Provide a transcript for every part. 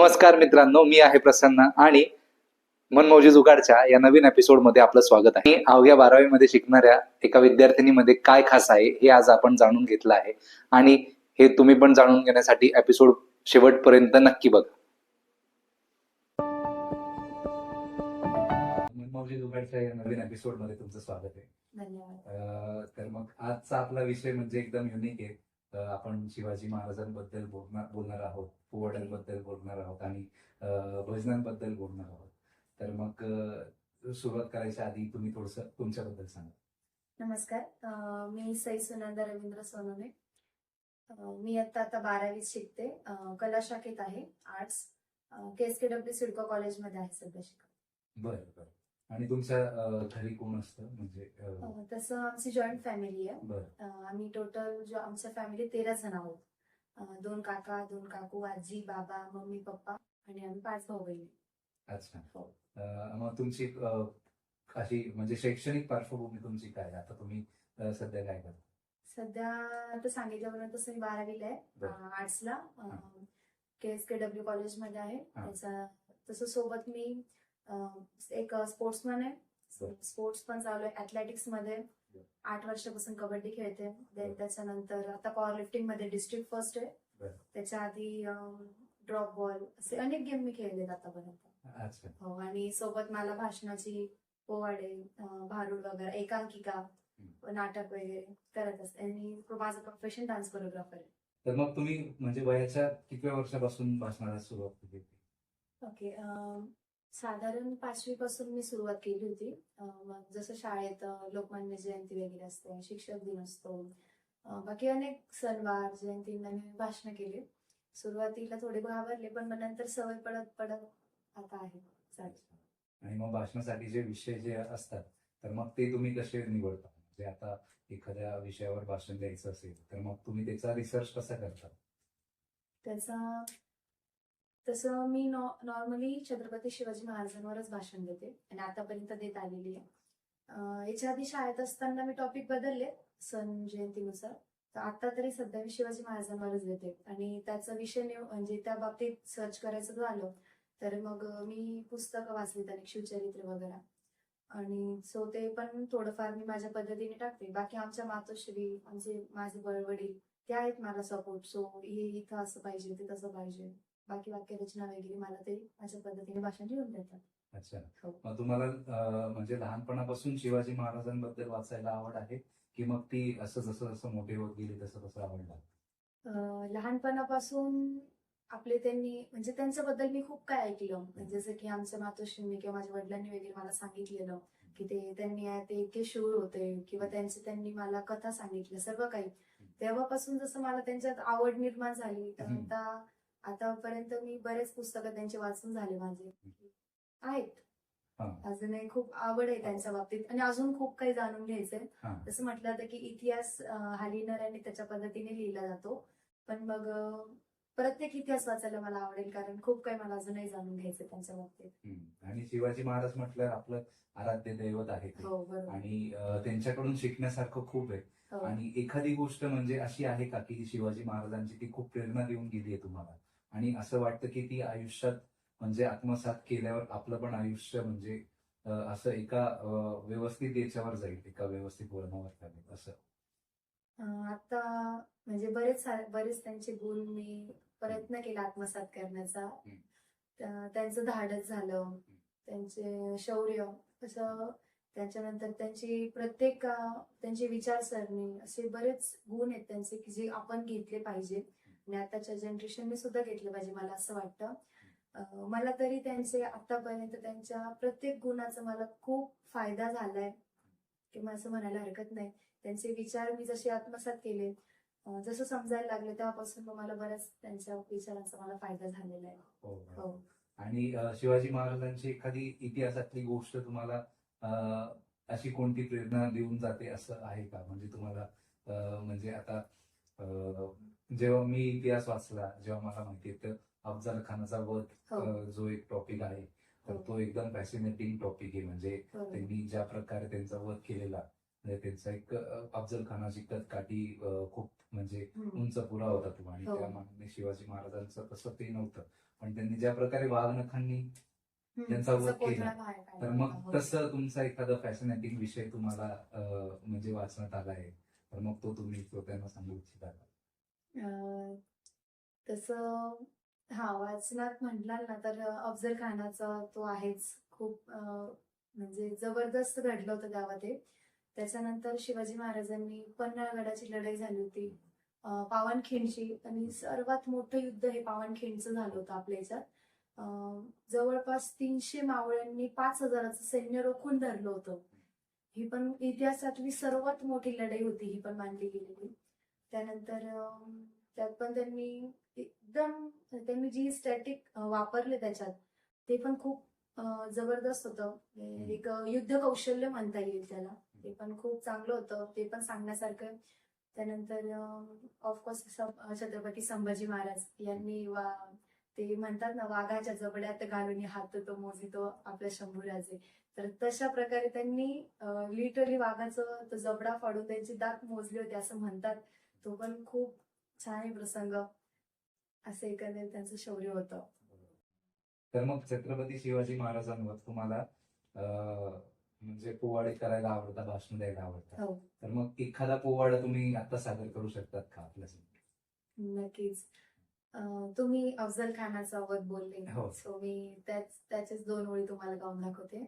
नमस्कार मित्रांनो मी आहे प्रसन्न आणि मनमौजी जुगाडच्या या नवीन एपिसोडमध्ये आपलं स्वागत आहे. अवघ्या बारावी मध्ये शिकणाऱ्या एका विद्यार्थिनीमध्ये काय खास आहे हे आज आपण जाणून घेतलं आहे. आणि हे तुम्ही पण जाणून घेण्यासाठी एपिसोड शेवटपर्यंत नक्की बघा. मनमौजी जुगाडच्या या नवीन एपिसोडमध्ये तुमचं स्वागत आहे. धन्यवाद. तर मग आजचा आपला विषय म्हणजे एकदम युनिक आहे. आपण शिवाजी महाराजांबद्दल बोलणार बोलणार आहोत पोवाड्यांबद्दल बोलणार आहोत आणि भजनांबद्दल बोलणार आहोत. तर मग सुरुवात करायच्या आधी तुम्ही थोडस तुमच्याबद्दल सांगा. नमस्कार. मी सई सुनंदा रवींद्र सोनवणे मी आता आता बारावीत शिकते. कला शाखेत आहे arts. K S K W CIDCO कॉलेजमध्ये आहे सध्या शिकत. बरं बरं. आणि तुमच्या अं, घरी कोण असतं? म्हणजे अं, अं, तसं आमची जॉईंट फॅमिली आहे. बरं. अं, आम्ही टोटल जो आमच्या फॅमिली तेरा जण आहोत. अं, दोन काका दोन काकू आजी बाबा मम्मी पप्पा आणि आम्ही पाच भाऊ बहिणी. अच्छा. हो. अं, मग तुमची अं, अशी म्हणजे शैक्षणिक पार्श्वभूमी तुमची काय आता तुम्ही अं, सध्या काय करता? सध्या आता सांगितल्यापर्यंत तसं मी बारावीला आहे. बरं. आर्ट्सला के एस के डब्ल्यू कॉलेजमध्ये आहे. हा. त्याचा तसं सोबत मी अं, एक स्पोर्ट्समॅन आहे. स्पोर्ट्स पण चालू आहे. अथलेटिक्समध्ये बरं. आठ वर्षापासून कबड्डी खेळते. देन त्याच्यानंतर आता पॉवर लिफ्टिंगमध्ये डिस्ट्रिक्ट फर्स्ट आहे. त्याच्या आधी ड्रॉप बॉल असे अनेक गेम मी खेळलेत आतापर्यंत. हो आणि सोबत मला भाषणाची पोवाडे भारुड वगैरे एकांकिका नाटक वगैरे करत असते. आणि माझं प्रोफेशन डान्स कोरिओग्राफर आहे. तर मग तुम्ही म्हणजे वयाच्या कितव्या वर्षापासून भाषणाला सुरुवात केली ओके साधारण पाचवी पासून मी सुरुवात केली होती. मग जसं शाळेत लोकमान्य जयंती वगैरे असते शिक्षक दिन असतो. बाकी अनेक सणवार जयंतींना मी भाषण केली. सुरुवातीला थोडे घाबरले पण मग नंतर सवय पडत पडत आता आहे. आणि मग भाषणासाठी जे विषय जे असतात तर मग ते तुम्ही कसे निवडता? म्हणजे आता एखाद्या विषयावर भाषण द्यायचं असेल तर मग तुम्ही त्याचा रिसर्च कसा करता? त्याचा तसं मी नॉर्मली छत्रपती शिवाजी महाराजांवरच भाषण देते आणि आतापर्यंत देत आलेली आहे. याच्या आधी शाळेत असताना मी टॉपिक बदलले सण जयंतीनुसार. तर आता तरी सध्या मी शिवाजी महाराजांवरच देते आणि त्याचा विषय म्हणजे त्या बाबतीत सर्च करायचं झालं तर मग मी पुस्तकं वाचली त्याने शिवचरित्र वगैरे. आणि सो ते पण थोडंफार मी माझ्या पद्धतीने टाकते. बाकी आमच्या मातोश्री आमचे माझे बळवडील ते आहेत मला सपोर्ट सो हे इथं असं पाहिजे ते तसं पाहिजे. बाकी वाक्यरचना वगैरे मला ते माझ्या पद्धतीने भाषण लिहून देतात. अच्छा. हो. मग तुम्हाला अं, म्हणजे लहानपणापासून शिवाजी महाराजांबद्दल वाचायला आवड आहे? की मग ती असं जसं जसं मोठे होत गेली तसं तसं आवडलं? अं, लहानपणापासून आपले त्यांनी म्हणजे त्यांच्याबद्दल मी खूप काय ऐकलं. म्हणजे जसं की आमच्या मातोश्रींनी किंवा माझ्या वडिलांनी वगैरे मला सांगितलेलं की ते त्यांनी ते इतके शूर होते किंवा त्यांचे त्यांनी मला कथा सांगितल्या सर्व काही. तेव्हापासून जसं मला त्यांच्यात आवड निर्माण झाली तर हम्म. आता आतापर्यंत मी बरेच पुस्तकं त्यांचे वाचून झाले माझे. आहेत. अजूनही खूप आवड आहे त्यांच्या बाबतीत. आणि अजून खूप काही जाणून घ्यायचंय. जसं म्हटलं जातं की इतिहास अं, हा लिहिणाऱ्याने त्याच्या पद्धतीने लिहिला जातो. पण मग प्रत्येक इतिहास वाचायला मला आवडेल कारण खूप काही मला अजूनही जाणून घ्यायचं त्यांच्या बाबतीत. आणि शिवाजी महाराज म्हटलं आपलं आराध्य दैवत आहे हो आणि त्यांच्याकडून शिकण्यासारखं खूप आहे. हो. आणि एखादी गोष्ट म्हणजे अशी आहे का की शिवाजी महाराजांची ती खूप प्रेरणा देऊन गेली आहे तुम्हाला? आणि असं वाटतं की ती आयुष्यात म्हणजे आत्मसात केल्यावर आपलं पण आयुष्य म्हणजे असं एका व्यवस्थित याच्यावर जाईल एका व्यवस्थित वळणावर जाईल असं. आता म्हणजे बरेच बरेच त्यांचे गुण मी प्रयत्न केला आत्मसात करण्याचा. त्या- त्यांचं धाडस झालं त्यांचे शौर्य कसं त्याच्यानंतर त्यांची प्रत्येक त्यांची विचारसरणी असे बरेच गुण आहेत त्यांचे की जे आपण घेतले पाहिजे. आणि आताच्या जनरेशनने सुद्धा घेतले पाहिजे मला असं वाटतं. मला तरी त्यांचे आतापर्यंत त्यांच्या प्रत्येक गुणाचा मला खूप फायदा झालाय. किंवा असं म्हणायला हरकत नाही. त्यांचे विचार मी जसे आत्मसात केले जसं समजायला लागले तेव्हापासून मला बऱ्याच त्यांच्या विचारांचा मला फायदा झालेला आहे. हो हो. आणि अं, शिवाजी महाराजांची एखादी इतिहासातली गोष्ट तुम्हाला अशी कोणती प्रेरणा देऊन जाते असं आहे का? म्हणजे तुम्हाला म्हणजे आता जेव्हा मी इतिहास वाचला जेव्हा मला माहिती तर अफजल खानाचा वध हो जो एक टॉपिक आहे तर हो. तो एकदम फॅसिनेटिंग टॉपिक आहे म्हणजे बरोबर. त्यांनी ज्या प्रकारे त्यांचा वध केलेला म्हणजे त्यांचा एक अफजल खानाची कटकाठी अ, खूप म्हणजे. उंच पुरा होता तो आणि हो. त्या मानाने शिवाजी महाराजांचं तसं ते नव्हतं पण त्यांनी ज्या प्रकारे वाघनखांनी. त्यांचा वध केला. तर. मग हो. तसं तुमचा एखादा फॅसिनेटिंग विषय तुम्हाला म्हणजे वाचण्यात आला आहे तर मग तो तुम्ही श्रोत्यांना सांगू इच्छिता अं, तसं हा वाचनात म्हटलाल ना तर अफजल खानाचा तो आहेच. खूप म्हणजे जबरदस्त घडलं होतं गावात त्याच्यानंतर शिवाजी महाराजांनी पन्हाळगडाची लढाई झाली होती. पावनखिंडची आणि सर्वात मोठं युद्ध हे पावनखिंडचं झालं होतं आपल्या याच्यात जवळपास तीनशे मावळ्यांनी पाच हजाराचं सैन्य रोखून धरलं होतं. ही पण इतिहासातली सर्वात मोठी लढाई होती ही पण मानली गेलेली. त्यानंतर त्यात पण त्यांनी एकदम त्यांनी जी स्टॅटिक वापरले त्याच्यात ते पण खूप जबरदस्त होतं. म्हणजे एक युद्ध कौशल्य म्हणता येईल त्याला. ते पण खूप चांगलं होतं. ते पण सांगण्यासारखं. त्यानंतर ऑफकोर्स छत्रपती संभाजी महाराज यांनी वा ते म्हणतात ना वाघाच्या जबड्यात घालून हात तो मोजितो आपल्या शंभूराजे. तर तशा प्रकारे त्यांनी लिटरली वाघाचं तो जबडा फाडून त्यांची दात मोजले होते असं म्हणतात. तो पण खूप छान प्रसंग. असं एकंदरीत त्यांचं शौर्य होतं. तर मग छत्रपती शिवाजी महाराजांवर तुम्हाला म्हणजे पोवाडे करायला आवडतात भाषण द्यायला आवडतात. हो. तर मग एखादा पोवाडा तुम्ही आता सादर करू शकतात का आपल्यासाठी नक्कीच. तुम्ही अफजल खानाचा वध बोलले. हो. सो मी त्याच त्याचेच दोन ओळी तुम्हाला गाऊन दाखवते.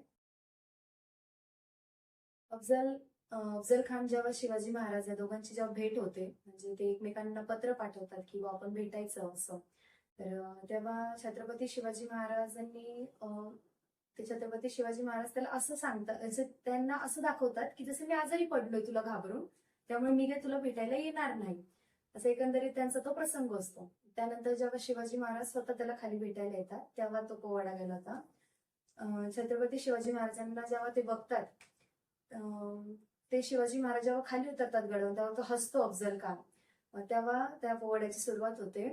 अफजल अफजल खान जेव्हा शिवाजी महाराज या दोघांची जेव्हा भेट होते म्हणजे ते एकमेकांना पत्र पाठवतात की आपण भेटायचं असं. तर तेव्हा छत्रपती शिवाजी महाराजांनी ते छत्रपती शिवाजी महाराज त्याला असं सांगतात म्हणजे त्यांना असं दाखवतात की जसं मी आजारी पडलोय तुला घाबरून त्यामुळे मी काही तुला भेटायला येणार नाही. असं एकंदरीत त्यांचा तो प्रसंग असतो. त्यानंतर जेव्हा शिवाजी महाराज स्वतः त्याला खाली भेटायला येतात तेव्हा तो पोवाडा गेला होता. छत्रपती शिवाजी महाराजांना जेव्हा ते बघतात ते शिवाजी महाराज जेव्हा खाली उतरतात गडवून तेव्हा तो हसतो अफजल खान. तेव्हा त्या पोवाड्याची सुरुवात होते.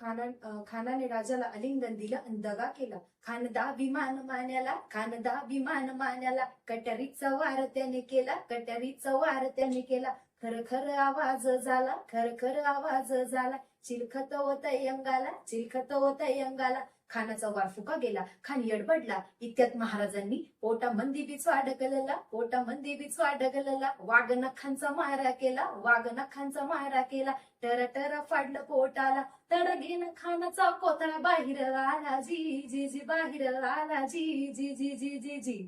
खाना खानाने राजाला अलिंगन दिलं आणि दगा केला. खानदा विमान मान्याला खानदा विमान मान्याला. कटरीचा वार त्याने केला कटरीचा वार त्याने केला. खर खर आवाज झाला खर खर आवाज झाला. चिलखत होत यंगाला चिलखत होत यंगाला. खानाचा वार फुका गेला खान यडबडला. इतक्यात महाराजांनी पोटा मंदी बिचवा ढकलला पोटा मंदी बिचवा ढकलला. वाघ नखांचा मारा केला वाघ नखांचा मारा केला. टर टर फाडलं पोटाला तडगीन खानाचा कोतळा बाहेर आला. जी जी जी बाहेर आला. जी जी जी जी जी जी.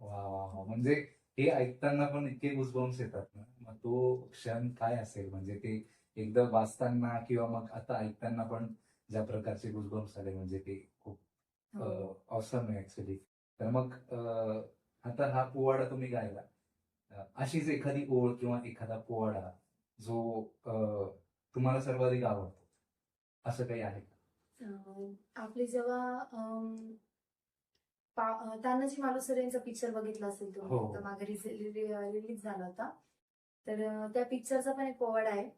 वा वा वा. म्हणजे हे ऐकताना पण इतके गुजबाउन्स येतात ना. मग तो क्षण काय असेल? म्हणजे ते एकदा वाचताना किंवा मग आता ऐकताना पण ज्या प्रकारचे गुजबाउन्स आले म्हणजे ते खूप हो. ऑसम आहे ऍक्च्युली तर मग आता हा पोवाडा तुम्ही गायला. अशीच एखादी ओळ किंवा एखादा पोवाडा जो तुम्हाला सर्वाधिक आवडतो असं काही आहे का? आपली जेव्हा तानाजी मालुसरे यांचा पिक्चर बघितला असेल तुम्ही हो. आता मागे रिलीज झाला होता. तर त्या पिक्चरचा पण एक पोवाडा आहे.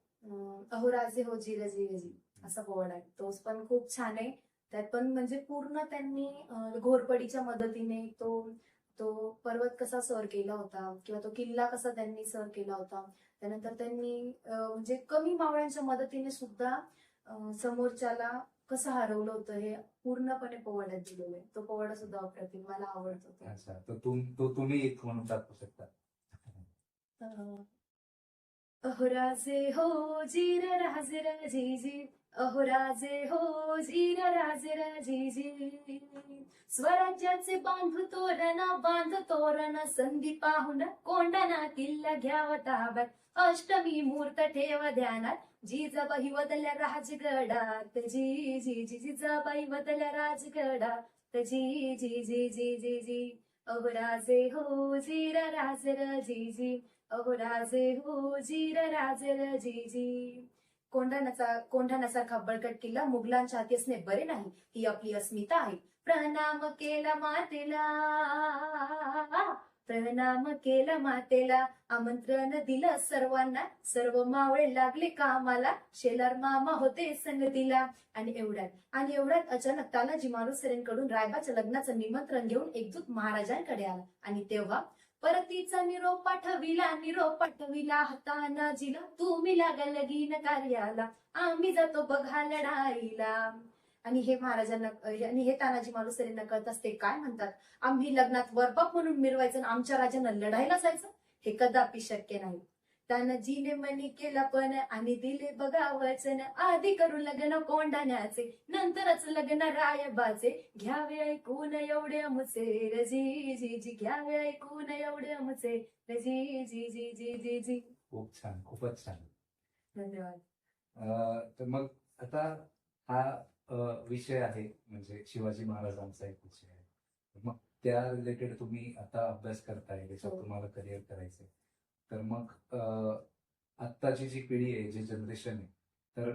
अहो राजे हो जी रजी रजी. असा पोवाडा आहे. तो पण खूप छान आहे. त्यात पण म्हणजे पूर्ण त्यांनी घोरपडीच्या मदतीने तो तो पर्वत कसा सर केला होता किंवा तो किल्ला कसा त्यांनी सर केला होता. त्यानंतर त्यांनी म्हणजे कमी मावळ्यांच्या मदतीने सुद्धा समोरच्याला कसं हरवलं होतं हे पूर्णपणे पोवाड्यात दिलेलं आहे. तो पोवाडा सुद्धा अप्रतिम मला आवडतो. अच्छा. तर तुम तो तुम्ही एक म्हणून टाकू शकता. अं, अहो राजे हो जीर राजे राजी जी अहो राजे हो झीर राजे राजी स्वराज्याचे बांध तोरण बांध तोरण. संधी पाहून कोंडना किल्ला घ्यावा ताब्यात. अष्टमी मूर्त ठेवा ध्यानात. जिजाबाई वदल्या राजगडात. जी जी जी जिजाबाई वदल्या राजगडात. जी जी जी जी जी जी. अहो राजे हो जीर राजे र जी जी अहो राजे हो झीर राजे र जी जी कोंढाण्याचा कोंढाण्यासारखा बळकट किल्ला मुघलांच्या हाती असणे बरे नाही. ही आपली अस्मिता आहे. प्रणाम केला मातेला. प्रणाम केला मातेला. आमंत्रण दिलं सर्वांना. सर्व मावळे लागले कामाला. शेलार मामा होते संगतीला. आणि एवढ्यात आणि एवढ्यात अचानक तानाजी मारुसरेंकडून रायबाच्या लग्नाचं निमंत्रण घेऊन एकजूट महाराजांकडे आला. आणि तेव्हा परतीचा निरोप पाठविला निरोप पाठविला हाताना जिला. तुम्ही लागल गीन कार्याला. आम्ही जातो बघा लढाईला. आणि हे महाराजांना आणि हे तानाजी मालुसरेंना कळत असते काय म्हणतात? आम्ही लग्नात वरपाप म्हणून मिरवायचं आणि आमच्या राजांना लढायला जायचं? हे कदापि शक्य नाही. तानाजीने मनी केला पण आणि दिले बघा वचन. आधी करू लग्न कोंडाण्याचे नंतरच लग्न रायबाचे. घ्यावे ऐकून एवढे अमुचे रजी जी जी. घ्यावे ऐकून एवढे अमुचे रजी जी जी जी जी जी. खूप छान खूपच छान. धन्यवाद. अं, तर मग आता हा अं, विषय आहे म्हणजे शिवाजी महाराजांचा एक विषय आहे. मग त्या रिलेटेड तुम्ही आता अभ्यास करताय त्याच्यात हो. तुम्हाला करिअर करायचंय. तर मग आत्ताची जी पिढी आहे जे जनरेशन आहे तर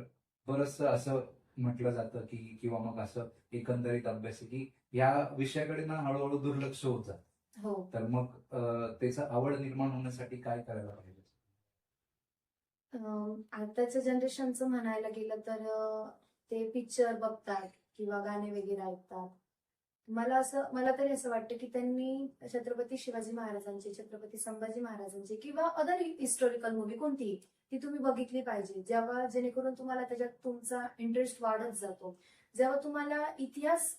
बरंचसं असं म्हटलं जातं की किंवा मग असं एकंदरीत अभ्यास आहे की या विषयाकडे ना हळूहळू दुर्लक्ष होत जात. हो. तर मग अं, त्याचा आवड निर्माण होण्यासाठी काय करायला पाहिजे? आताच्या जनरेशनचं म्हणायला गेलं तर ते पिक्चर बघतात किंवा गाणे वगैरे ऐकतात. मला असं मला तरी असं वाटतं की त्यांनी छत्रपती शिवाजी महाराजांचे छत्रपती संभाजी महाराजांचे किंवा अदर हिस्टॉरिकल मूवी कोणतीही ती तुम्ही बघितली पाहिजे. जेव्हा जेणेकरून तुम्हाला त्याच्यात तुमचा इंटरेस्ट वाढत जातो. जेव्हा तुम्हाला इतिहास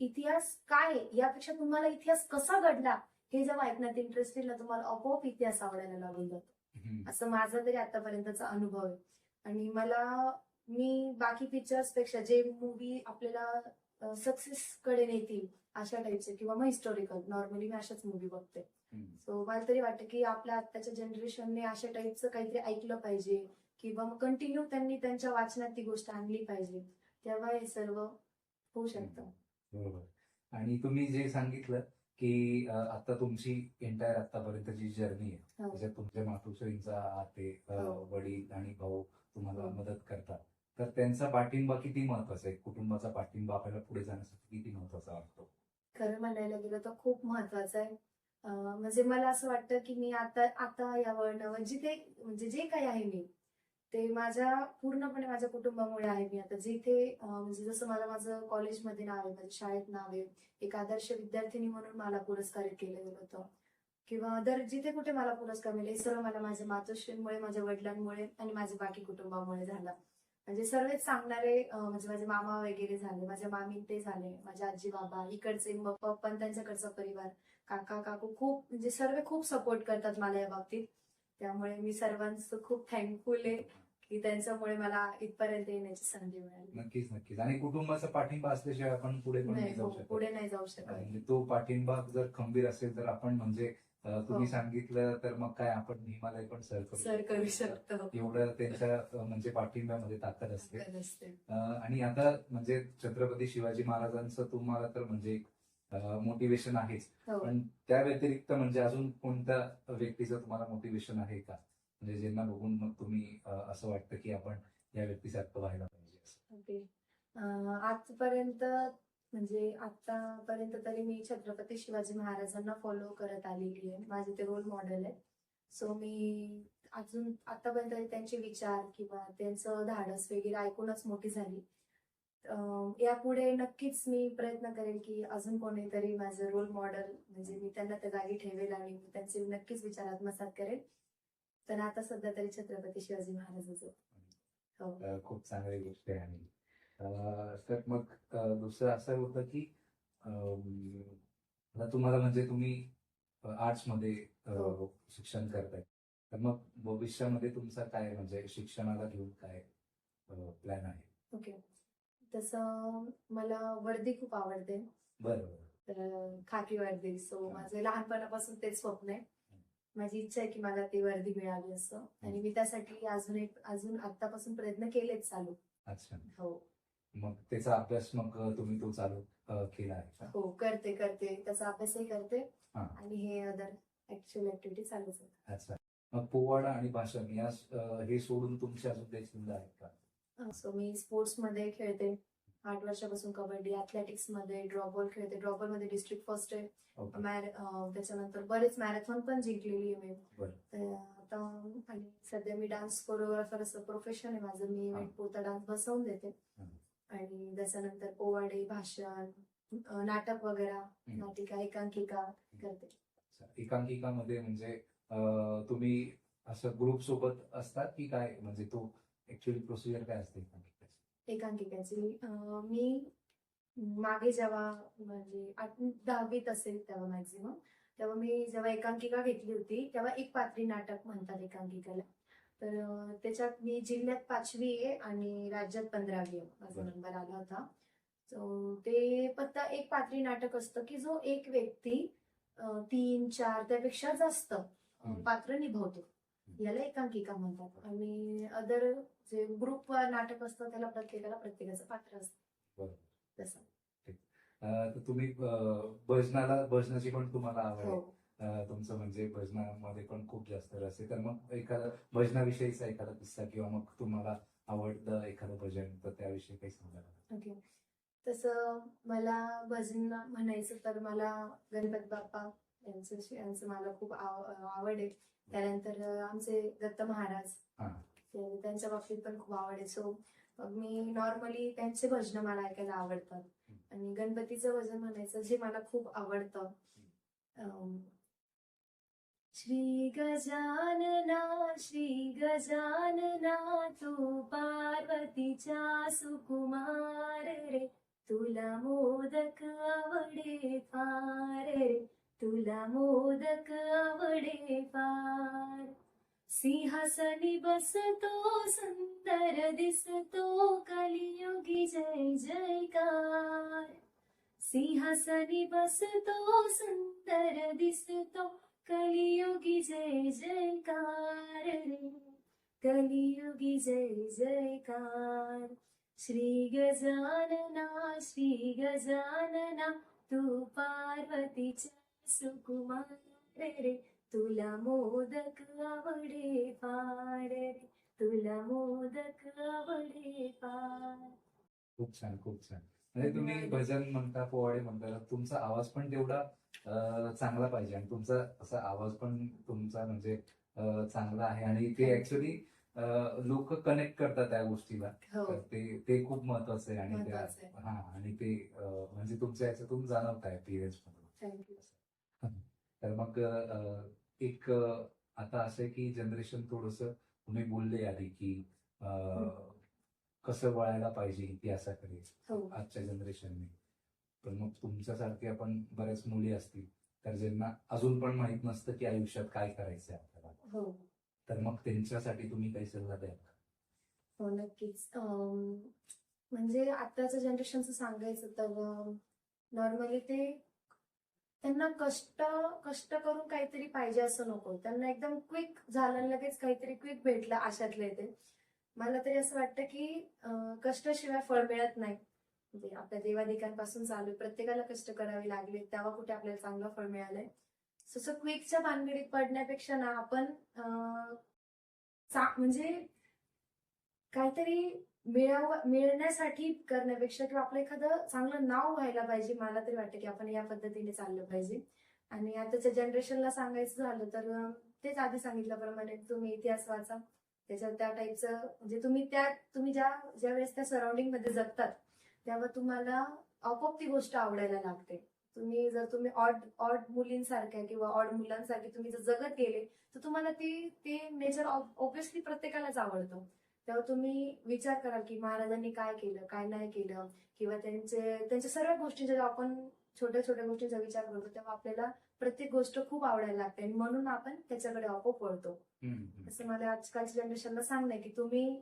इतिहास काय यापेक्षा तुम्हाला इतिहास कसा घडला हे जेव्हा ऐकण्यात इंटरेस्ट येईल ना तुम्हाला आपोआप इतिहास आवडायला लागून जातो. असं माझा तरी आतापर्यंतचा अनुभव आहे. आणि मला मी बाकी पिक्चर्सपेक्षा जे मूवी आपल्याला सक्सेस कडे नेतील अशा टाईपचे किंवा मग हिस्टॉरिकल नॉर्मली मी अशाच मूवी बघते. सो मला तरी वाटतं की आपल्या आत्ताच्या जनरेशनने अशा टाईपचं काहीतरी ऐकलं पाहिजे. किंवा मग कंटिन्यू त्यांनी त्यांच्या वाचनात ती गोष्ट आणली पाहिजे. तेव्हा हे सर्व होऊ शकतं. बरोबर. आणि तुम्ही जे सांगितलं की आता तुमची एंटायर आतापर्यंतची जर्नी आहे. हो. त्याच्यात तुमच्या मातोश्रींचा अं, हो. वडील आणि भाऊ तुम्हाला हो. मदत करतात. तर त्यांचा पाठिंबा किती महत्त्वाचा आहे? कुटुंबाचा पाठिंबा आपल्याला पुढे जाण्यासाठी किती महत्त्वाचा वाटतो? खरं म्हणायला गेलं तर खूप महत्वाचं आहे. म्हणजे मला असं वाटतं की मी आता आता या वळणावर जिथे म्हणजे जे काही आहे मी ते माझ्या पूर्णपणे माझ्या कुटुंबामुळे आहे मी आता. जिथे म्हणजे जसं मला माझं कॉलेजमध्ये नाव आहे माझ्या शाळेत नाव आहे एक आदर्श विद्यार्थिनी म्हणून मला पुरस्कारित केलं गेलं होतं. किंवा दर जिथे कुठे मला पुरस्कार मिळेल हे सर्व मला माझ्या मातोश्रींमुळे माझ्या वडिलांमुळे आणि माझ्या बाकी कुटुंबामुळे झालं. म्हणजे सर्वच सांगणारे म्हणजे माझे मामा वगैरे झाले माझ्या मामी ते झाले माझे आजी बाबा इकडचे पप्पा त्यांच्याकडचा परिवार काका काकू खूप म्हणजे सर्व खूप सपोर्ट करतात मला या बाबतीत. त्यामुळे मी सर्वांचं खूप थँकफुल आहे की त्यांच्यामुळे मला इथपर्यंत येण्याची संधी मिळाली. नक्कीच नक्कीच. आणि कुटुंबाचा पाठिंबा असल्याशिवाय आपण पुढे हो जाऊ शकत. पुढे नाही जाऊ शकत. तो पाठिंबा जर खंबीर असेल तर आपण म्हणजे तुम्ही हो. सांगितलं तर मग काय आपण हिमालय पण सर करू सर करू शकतो. एवढं त्यांच्या म्हणजे पाठिंब्यामध्ये ताकद असते. आणि आता म्हणजे छत्रपती शिवाजी महाराजांचं तुम्हाला तर म्हणजे मोटिवेशन आहेच. हो. पण त्या व्यतिरिक्त म्हणजे अजून कोणत्या व्यक्तीचं तुम्हाला मोटिवेशन आहे का? म्हणजे ज्यांना बघून मग तुम्ही असं वाटतं की आपण या व्यक्तीसारखं व्हायला पाहिजे आजपर्यंत म्हणजे आतापर्यंत तरी मी छत्रपती शिवाजी महाराजांना फॉलो करत आलेली आहे. माझे ते रोल मॉडेल आहे सो मी अजून आतापर्यंत त्यांचे विचार किंवा त्यांचं धाडस वगैरे ऐकूनच मोठी झाली. यापुढे नक्कीच मी प्रयत्न करेल की अजून कोणीतरी माझं रोल मॉडेल म्हणजे मी त्यांना त्या जागी ठेवेल आणि त्यांचे नक्कीच विचार आत्मसात करेल. तर आता सध्या तरी छत्रपती शिवाजी महाराजांचं. हो. खूप चांगली गोष्ट आहे आणि तर मग दुसरं असं होतं की तुम्हाला म्हणजे तुम्ही आर्ट्समध्ये हो. शिक्षण करताय. तर मग भविष्यामध्ये तुमचा काय म्हणजे शिक्षणाला घेऊन काय प्लॅन आहे? ओके. तसं मला वर्दी खूप आवडते. बरं बरं. तर खाकी वर्दी. सो. माझं लहानपणापासून तेच स्वप्न आहे. माझी इच्छा आहे की मला ती वर्दी मिळावी असं. आणि मी त्यासाठी अजून एक अजून आतापासून प्रयत्न केलेच चालू. अच्छा. हो. मग त्याचा अभ्यास मग तुम्ही तो चालू केला आहे का? हो करते करते. त्याचा अभ्यासही करते. हा. आणि हे अदर ऍक्च्युअल ऍक्टिव्हिटी चालूच आहे अच्छा. मग पोवाडा आणि भाषण या अं, हे सोडून तुमचे अजून काही छंद आहेत का? सो मी स्पोर्ट्समध्ये खेळते. आठ वर्षापासून कबड्डी अथलेटिक्समध्ये ड्रॉबॉल खेळते. ड्रॉबॉलमध्ये डिस्ट्रिक्ट फर्स्ट आहे. ओके. मॅर- अं, त्याच्यानंतर बरेच मॅरेथॉन पण जिंकलेली आहे मी. बरं. तर आता आणि सध्या मी डान्स कोरिओग्राफर असं प्रोफेशन आहे. माझं मी हा. पुरता डान्स बसवून देते. आणि त्याच्यानंतर पोवाडे भाषण नाटक वगैरे नाटिका एकांकिका करते. एकांकिकामध्ये म्हणजे अं, तुम्ही असं ग्रुप सोबत असतात की काय? म्हणजे तो ऍक्च्युअली प्रोसिजर काय असते एकांकिकाची? एकांकिकाची. मी मागे जेव्हा म्हणजे दहावीत असेल तेव्हा मॅक्झिमम तेव्हा मी जेव्हा एकांकिका घेतली होती तेव्हा एक पात्री नाटक म्हणतात एकांकिकाला. तर त्याच्यात मी जिल्ह्यात पाचवी आहे आणि राज्यात पंधरावी आहे माझा बरं. नंबर आला होता. सो ते फक्त एक पात्री नाटक असतं की जो एक व्यक्ती तीन चार त्यापेक्षा जास्त. पात्र निभावतो. याला एकांकिका म्हणतात. आणि अदर जे ग्रुप नाटक असतं त्याला प्रत्येकाला प्रत्येकाचं पात्र असतं. तसं. तुम्ही भजनाला भजनाची पण तुम्हाला आवड हो. तुमचं म्हणजे भजनामध्ये पण खूप जास्त रस आहे. तर मग एखादा भजनाविषयीचा एखादा किस्सा किंवा मग तुम्हाला आवडतं एखादं भजन तर त्याविषयी काही सांगायला ओके. तसं मला भजन म्हणायचं तर मला गणपती बाप्पा यांचं यांचं मला खूप आव- आवड आहे. त्यानंतर आमचे दत्त महाराज त्यांच्या बाबतीत पण खूप आवड आहे. सो मी नॉर्मली त्यांचे भजन मला ऐकायला आवडतात. आणि गणपतीचं भजन म्हणायचं जे मला खूप आवडतं. श्री गजानना श्री गजानना तू पार्वतीच्या सुकुमार रे. तुला मोदक आवडे फार रे. तुला मोदक आवडे फार. सिंहासनी बसतो सुंदर दिसतो कलियुगी जय जयकार. सिंहासनी बसतो सुंदर दिसतो कलियुगी जय जयकार रे. कलियुगी जय जयकार. श्री गजानना श्री गजानना तू पार्वतीच्या सुकुमार रे तुला मोदक आवडे फार रे. तुला मोदक आवडे फार. खूप छान खूप छान. म्हणजे तुम्ही. भजन म्हणता पोवाडे म्हणता तुमचा आवाज पण तेवढा चांगला पाहिजे. आणि तुमचा असा आवाज पण तुमचा म्हणजे चांगला आहे. आणि ते ऍक्च्युली लोक कनेक्ट करतात त्या गोष्टीला. हो. तर ते ते खूप महत्वाचं आहे. आणि त्या. हा. आणि ते म्हणजे तुमच्या याच्यातून जाणवत आहे पिरियड्स मधून तर मग एक आता असं आहे की जनरेशन थोडस तुम्ही बोलले आधी की कसं वळायला पाहिजे इतिहासाकडे हो. आजच्या जनरेशनने पण मग तुमच्यासारखे आपण बऱ्याच मुली असतील तर ज्यांना अजून पण माहीत नसतं की आयुष्यात काय करायचंय आपल्याला. हो. तर मग त्यांच्यासाठी तुम्ही काही सल्ला द्याल का? हो नक्कीच. म्हणजे आताच्या जनरेशनचं सांगायचं तर नॉर्मली ते त्यांना कष्ट कष्ट करून काहीतरी पाहिजे असं नको. त्यांना एकदम क्विक झालं लगेच काहीतरी क्विक भेटलं अशातले ते. मला तरी असं वाटतं की कष्टाशिवाय फळ मिळत नाही. म्हणजे आपल्या देवादिकांपासून चालू आहे. प्रत्येकाला कष्ट करावे लागले तेव्हा कुठे आपल्याला चांगलं फळ मिळालंय. तसं क्विकच्या भानगडीत पडण्यापेक्षा ना आपण म्हणजे काहीतरी मिळाव मिळण्यासाठी करण्यापेक्षा किंवा आपलं एखादं चांगलं नाव व्हायला पाहिजे. मला तरी वाटतं की आपण या पद्धतीने चाललं पाहिजे. आणि आताच्या जनरेशनला सांगायचं झालं तर तेच आधी सांगितल्याप्रमाणे तुम्ही इतिहास वाचा. त्याच्यात त्या टाईपचं म्हणजे तुम्ही त्या तुम्ही ज्या ज्या वेळेस त्या सराउंडिंगमध्ये जगतात तेव्हा तुम्हाला आपोआप ती गोष्ट आवडायला लागते. तुम्ही जर तुम्ही ऑड ऑड मुलींसारख्या किंवा ऑड मुलांसारखे तुम्ही जर जगत गेले तर तुम्हाला ती ते नेचर ऑब्विसली प्रत्येकालाच आवडतं. तेव्हा तुम्ही विचार कराल की महाराजांनी काय केलं काय नाही केलं किंवा त्यांचे त्यांच्या सर्व गोष्टींचा जेव्हा आपण छोट्या छोट्या गोष्टींचा विचार करतो तेव्हा आपल्याला प्रत्येक गोष्ट खूप आवडायला लागते आणि म्हणून आपण त्याच्याकडे आपोआप वळतो. असं मला आजकालच्या जनरेशनला सांगणं की तुम्ही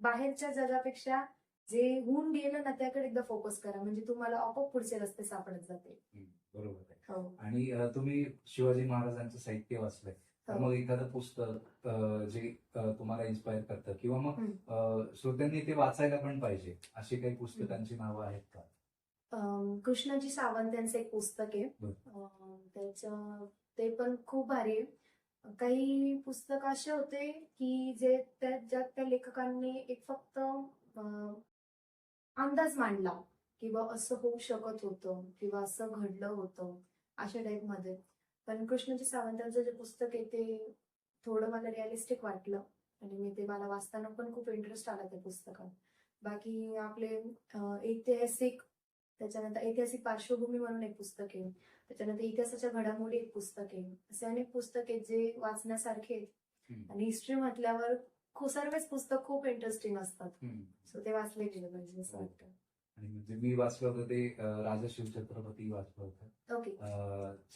बाहेरच्या जगापेक्षा जे होऊन गेलं ना त्याकडे एकदा फोकस करा. म्हणजे तुम्हाला आपोआप पुढचे रस्ते सापडत हम्म, बरोबर आहे. हो. आणि अं, तुम्ही शिवाजी महाराजांचं साहित्य वाचलंय. तर हो. मग एखादं पुस्तक अं, जे अं, तुम्हाला इन्स्पायर करतं किंवा मग हम्म. अं, श्रोत्यांनी ते वाचायला पण पाहिजे. अशी काही पुस्तकांची नावं आहेत का? अं, कृष्णाजी सावंत यांचं एक पुस्तक आहे. बर. अं, त्याचं ते पण खूप भारी आहे. काही पुस्तक असे होते की जे त्या ज्यात त्या लेखकांनी एक फक्त अं, अंदाज मांडला किंवा असं होऊ शकत होतं किंवा असं घडलं होतं अशा टाईपमध्ये. पण कृष्णाजी सावंतांचं जे पुस्तक आहे ते थोडं मला रिअलिस्टिक वाटलं आणि मी ते मला वाचताना पण खूप इंटरेस्ट आला त्या पुस्तकात. बाकी आपले ऐतिहासिक त्याच्यानंतर ऐतिहासिक पार्श्वभूमी म्हणून एक पुस्तक आहे. त्याच्यानंतर इतिहासाच्या घडामोडी एक पुस्तक आहे. असे अनेक पुस्तक आहेत जे वाचण्यासारखे आहेत. आणि हिस्ट्री म्हटल्यावर सर्वच पुस्तक खूप इंटरेस्टिंग असतात. सो ते वाचले गेले पाहिजे असं वाटतं. आणि म्हणजे मी वाचलं होतं ते राजा शिवछत्रपती वाचलं होतं. ओके.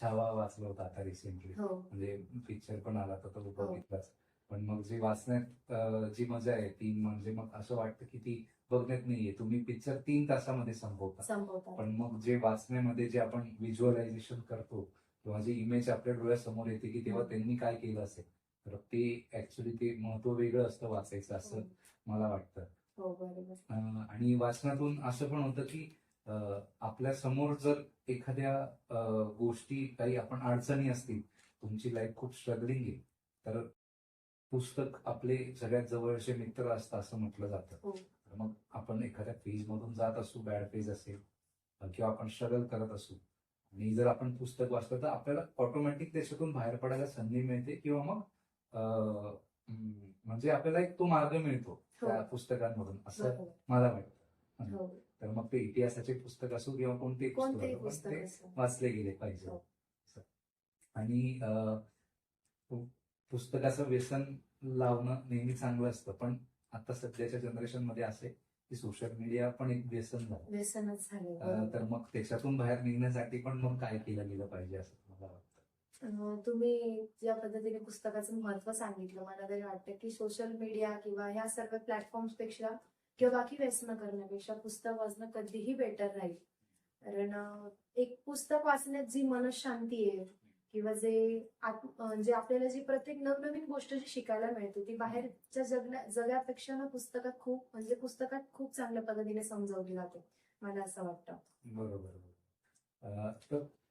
छावा वाचलं होतं आता रिसेंटली हो. म्हणजे पिक्चर पण आला तर तो हो. बघितलाच. पण मग जी वाचण्यात जी मजा आहे ती म्हणजे मग असं वाटतं की ती बघण्यात नाहीये. तुम्ही पिक्चर तीन तासामध्ये संपवता. पण मग जे वाचण्यामध्ये जे आपण व्हिज्युअलायझेशन करतो किंवा जी इमेज आपल्या डोळ्यासमोर येते की तेव्हा. त्यांनी काय केलं असेल तर ते ऍक्च्युली ते महत्त्व वेगळं असतं वाचायचं असं हो. मला वाटतं. हो आणि वाचनातून असं पण होतं की आपल्यासमोर जर एखाद्या गोष्टी काही आपण अडचणी असतील तुमची लाईफ खूप स्ट्रगलिंग आहे तर पुस्तक आपले सगळ्यात जवळचे मित्र असतं असं म्हटलं जातं. हो. तर मग आपण एखाद्या फेज मधून जात असू बॅड फेज असेल किंवा आपण स्ट्रगल करत असू आणि जर आपण पुस्तक वाचलं तर आपल्याला ऑटोमॅटिक त्याच्यातून बाहेर पडायला संधी मिळते किंवा मग म्हणजे आपल्याला एक तो मार्ग मिळतो त्या पुस्तकांमधून असं बरोबर मला वाटतं. हो. तर मग ते इतिहासाचे पुस्तक असो किंवा कोणतेही पुस्तक ते वाचले गेले पाहिजे. हो. आणि पुस्तकाचं व्यसन लावणं नेहमी चांगलं असतं पण आता सध्याच्या जनरेशनमध्ये असे की सोशल मीडिया पण एक व्यसन झालं. व्यसनच झाले अं, तर मग त्याच्यातून बाहेर निघण्यासाठी पण मग काय केलं गेलं पाहिजे असं. तुम्ही ज्या पद्धतीने पुस्तकाचं महत्त्व सांगितलं मला तरी वाटतं की सोशल मीडिया किंवा ह्या सर्व प्लॅटफॉर्म्सपेक्षा किंवा बाकी व्यसन करण्यापेक्षा पुस्तक वाचणं कधीही बेटर राहील. कारण एक पुस्तक वाचण्यात जी मनशांती आहे किंवा जे म्हणजे आपल्याला जी प्रत्येक नवनवीन गोष्ट जी शिकायला मिळते ती बाहेरच्या जगण्या जगापेक्षा ना पुस्तकात खूप म्हणजे पुस्तकात खूप चांगल्या पद्धतीने समजावली जाते मला असं वाटतं. बरोबर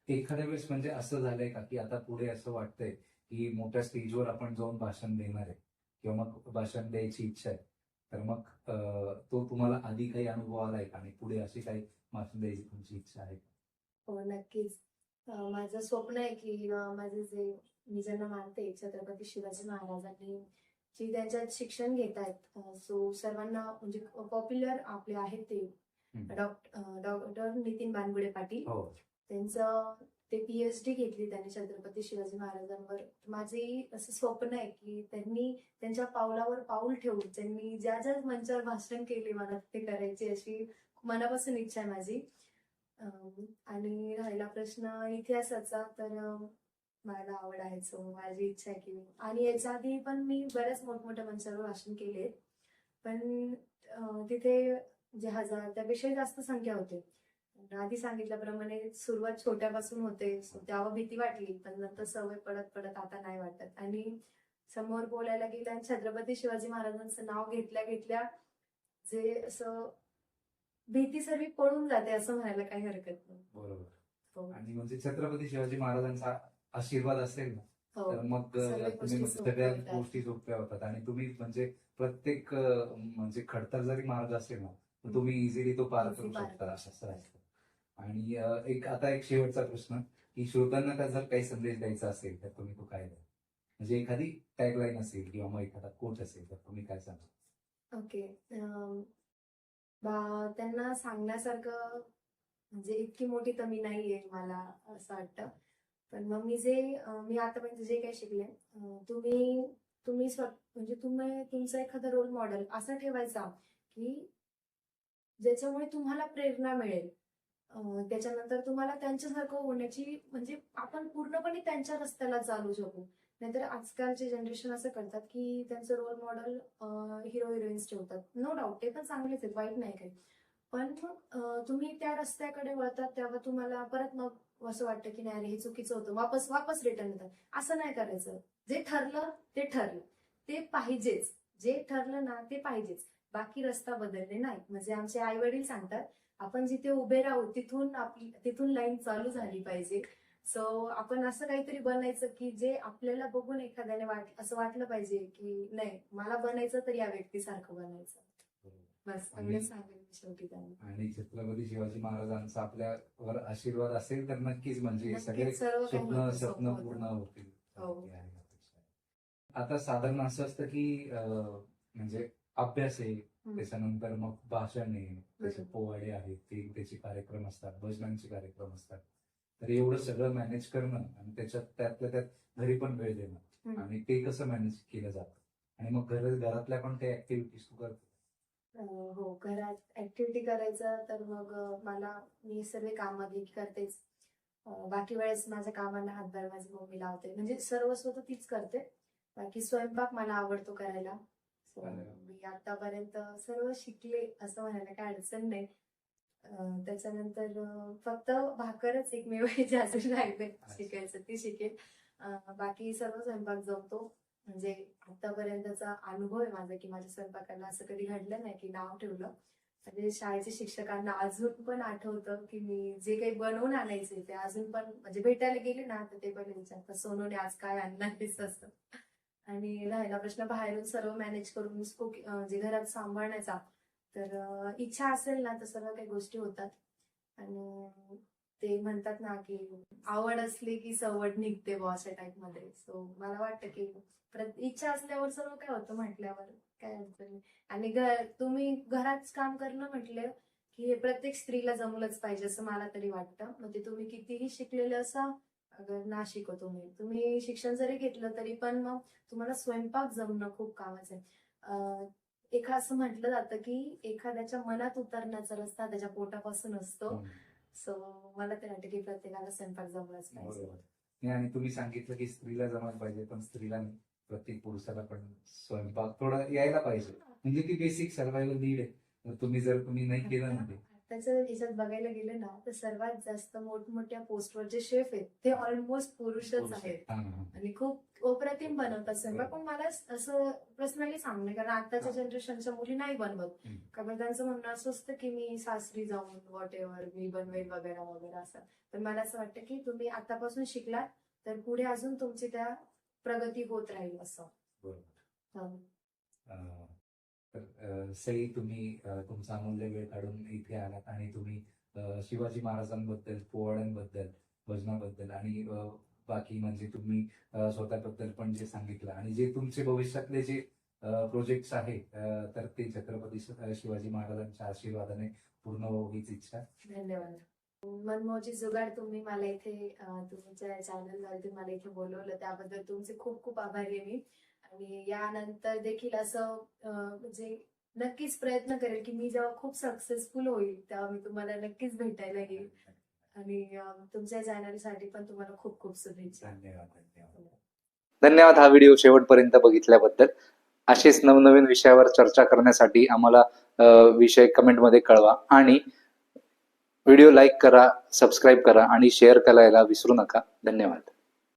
एखाद्या वेळेस म्हणजे असं झालंय का की आता पुढे असं वाटतंय की मोठ्या स्टेजवर आपण जाऊन भाषण देणार आहे? किंवा मग भाषण द्यायची इच्छा आहे. तर मग तो तुम्हाला आधी काही अनुभव आलाय का? आणि पुढे अशी काही भाषण द्यायची तुमची इच्छा आहे का? हो नक्कीच. माझं स्वप्न आहे की माझे जे मी ज्यांना मानते छत्रपती शिवाजी महाराजांनी जे त्यांच्यात शिक्षण घेत आहेत सो सर्वांना म्हणजे पॉप्युलर आपले आहेत ते. डॉक्टर नितीन बानगुडे पाटील. हो. त्यांचं ते पीएच डी घेतली त्यांनी छत्रपती शिवाजी महाराजांवर. माझे असं स्वप्न आहे की त्यांनी त्यांच्या पावलावर पाऊल ठेवून त्यांनी ज्या ज्या मंचावर भाषण केले मला ते करायची अशी मनापासून इच्छा आहे माझी. आणि राहिला प्रश्न इतिहासाचा तर मला आवड आहे सो माझी इच्छा आहे की आणि याच्या आधी पण मी बऱ्याच मोठमोठ्या मंचावर भाषण केले. पण तिथे जे हजार त्यापेक्षा जास्त संख्या होते. आधी सांगितल्याप्रमाणे सुरुवात छोट्यापासून होते. तेव्हा भीती वाटली पण नंतर सवय पडत पडत आता नाही वाटत. आणि समोर बोलायला गेलं आणि छत्रपती शिवाजी महाराजांचं नाव घेतल्या घेतल्या जे असं भीती सर्व पळून जाते असं म्हणायला काही हरकत नाही. बरोबर. हो. आणि म्हणजे छत्रपती शिवाजी महाराजांचा आशीर्वाद असेल ना हो. तर मग सगळ्या. गोष्टी सोप्या होतात. आणि तुम्ही म्हणजे प्रत्येक म्हणजे खडतर जरी मार्ग असेल ना तुम्ही इझिली तो पार करू शकता असं शकता. आणि एक आता एक शेवटचा प्रश्न की श्रोतांना का जर काही संदेश द्यायचा असेल तर तुम्ही तो काय द्या म्हणजे एखादी टॅगलाईन असेल किंवा मग एखादा कोच असेल तर तुम्ही काय सांगा ओके. बा त्यांना सांगण्यासारखं म्हणजे इतकी मोठी तर मी नाहीये मला असं वाटतं. पण मग मी जे मी आतापर्यंत जे काही शिकले तुम्ही तुम्ही स्व म्हणजे तुम्ही तुमचं एखादं रोल मॉडेल असं ठेवायचा की ज्याच्यामुळे तुम्हाला प्रेरणा मिळेल. त्याच्यानंतर तुम्हाला त्यांच्यासारखं होण्याची म्हणजे आपण पूर्णपणे त्यांच्या रस्त्याला चालू शकू नाहीतर आजकालचे जनरेशन असं करतात की त्यांचं रोल मॉडेल हिरो हिरोईन्स ठेवतात. नो डाऊट ते पण चांगलेच आहेत वाईट नाही काही. पण तुम्ही त्या रस्त्याकडे वळतात तेव्हा तुम्हाला परत मग असं वाटतं की नाही अरे हे चुकीचं होतं. वापस वापस रिटर्न येतात असं नाही करायचं. जे ठरलं ते ठरलं. ते पाहिजेच. जे ठरलं ना ते पाहिजेच. बाकी रस्ता बदलले नाही. म्हणजे आमचे आई वडील सांगतात आपण जिथे उभे राहू तिथून आपली तिथून लाईन चालू झाली पाहिजे सो आपण असं काहीतरी बनायचं की जे आपल्याला बघून एखाद्याने वाट असं वाटलं पाहिजे की नाही मला बनायचं तर या व्यक्तीसारखं बनायचं बस आणि- एवढं सांगेल मी शेवटी त्यांना आणि छत्रपती शिवाजी महाराजांचा आपल्यावर आशीर्वाद असेल तर नक्कीच म्हणजे सगळे स्वप्न स्वप्न. पूर्ण होतील हो. आता साधारण असं असतं की म्हणजे अभ्यास आहे. त्याच्यानंतर मग भाषण आहे त्याचे. पोवाडे आहेत ते त्याचे कार्यक्रम असतात भजनांचे कार्यक्रम असतात. तर एवढं सगळं मॅनेज करणं आणि त्याच्यात त्यातल्या त्यात घरी पण वेळ देणं. आणि ते कसं मॅनेज केलं जातं? आणि मग घर घरातल्या पण काही ऍक्टिव्हिटीज तू करतो? हो घरात ऍक्टिव्हिटी करायचं तर मग मला मी सर्व कामात करतेच. बाकी वेळेस माझ्या कामाला हातभार माझी मम्मी लावते. म्हणजे सर्व स्वतः तीच करते. बाकी स्वयंपाक मला आवडतो करायला. वा. मी आतापर्यंत सर्व शिकले असं म्हणायला काय अडचण नाही. त्याच्यानंतर फक्त भाकरच एकमेव आहे जे अजून राहिले शिकायचं ती शिकेल बाकी सर्व स्वयंपाक जमतो. म्हणजे आतापर्यंतचा अनुभव आहे माझा की माझ्या स्वयंपाकाला असं कधी घडलं नाही की नाव ठेवलं. म्हणजे शाळेच्या शिक्षकांना अजून पण आठवतं की मी जे काही बनवून आणायचे ते अजून पण म्हणजे भेटायला गेले ना तर ते पहिले विचारतात सोनूने आज काय आणणार असं. आणि राहिला प्रश्न बाहेरून सर्व मॅनेज करून जे घरात सांभाळण्याचा. तर इच्छा असेल ना तर सर्व काही गोष्टी होतात. आणि ते म्हणतात ना की आवड असली की सवड निघते बॉ अशा टाईपमध्ये. सो मला वाटतं की इच्छा असल्यावर सर्व काय होतं म्हटल्यावर. काय अडचण आणि घर तुम्ही घरात काम करणं म्हटलं की हे प्रत्येक स्त्रीला जमलंच पाहिजे असं मला तरी वाटतं. म्हणजे तुम्ही कितीही शिकलेले असा अगर ना शिको तुम्ही तुम्ही शिक्षण जरी घेतलं तरी पण मग तुम्हाला स्वयंपाक जमणं खूप कामाचं आहे. एका असं म्हटलं जातं की एखाद्याच्या मनात उतरण्याचा रस्ता त्याच्या पोटापासून असतो. सो मला ते वाटतं की प्रत्येकाला स्वयंपाक जमलाच पाहिजे. आणि तुम्ही सांगितलं की स्त्रीला जमायला पाहिजे पण स्त्रीला. प्रत्येक पुरुषाला पण स्वयंपाक थोडा यायला पाहिजे. म्हणजे ती बेसिक सर्वायवल नीड आहे. तुम्ही जर तुम्ही नाही केलं ना ते त्याच्या याच्यात बघायला गेलं ना तर सर्वात जास्त मोठमोठ्या पोस्टवर जे शेफ आहेत ते ऑलमोस्ट पुरुषच आहेत. आणि खूप अप्रतिम बनवतात स्वयंपाक. पण मला असं पर्सनली सांगणं कारण आताच्या जनरेशनच्या मुली नाही बनवत. कारण त्यांचं म्हणणं असं असतं की मी सासरी जाऊन वॉट एव्हर मी बनवेल वगैरे वगैरे असं. पण मला असं वाटतं की तुम्ही आतापासून शिकलात तर पुढे अजून तुमची त्या प्रगती होत राहील असं. सई तुम्ही तुमचा अमूल्य वेळ काढून इथे आलात आणि तुम्ही शिवाजी महाराजांबद्दल पोवाड्यांबद्दल भजनाबद्दल आणि बाकी म्हणजे तुम्ही स्वतःबद्दल पण जे सांगितलं आणि जे तुमचे भविष्यातले जे प्रोजेक्ट्स आहे तर ते छत्रपती शिवाजी महाराजांच्या आशीर्वादाने पूर्ण हो हीच इच्छा. धन्यवाद. मनमोजी जुगाड तुम्ही मला इथे तुमच्या तुमच्या चॅनलवरती मला इथे बोलवलं. त्याबद्दल तुमचे खूप खूप आभारी आहे मी. आणि यानंतर देखील असं म्हणजे नक्कीच प्रयत्न करेल की मी जेव्हा खूप सक्सेसफुल होईल तेव्हा मी तुम्हाला नक्कीच भेटायला येईल. आणि तुमच्या चॅनलसाठी पण तुम्हाला खूप खूप शुभेच्छा. धन्यवाद धन्यवाद. धन्यवाद हा व्हिडिओ शेवटपर्यंत बघितल्याबद्दल. असेच नवनवीन विषयावर चर्चा करण्यासाठी आम्हाला विषय कमेंटमध्ये कळवा. आणि व्हिडिओ लाईक करा सबस्क्राईब करा आणि शेअर करायला विसरू नका. धन्यवाद.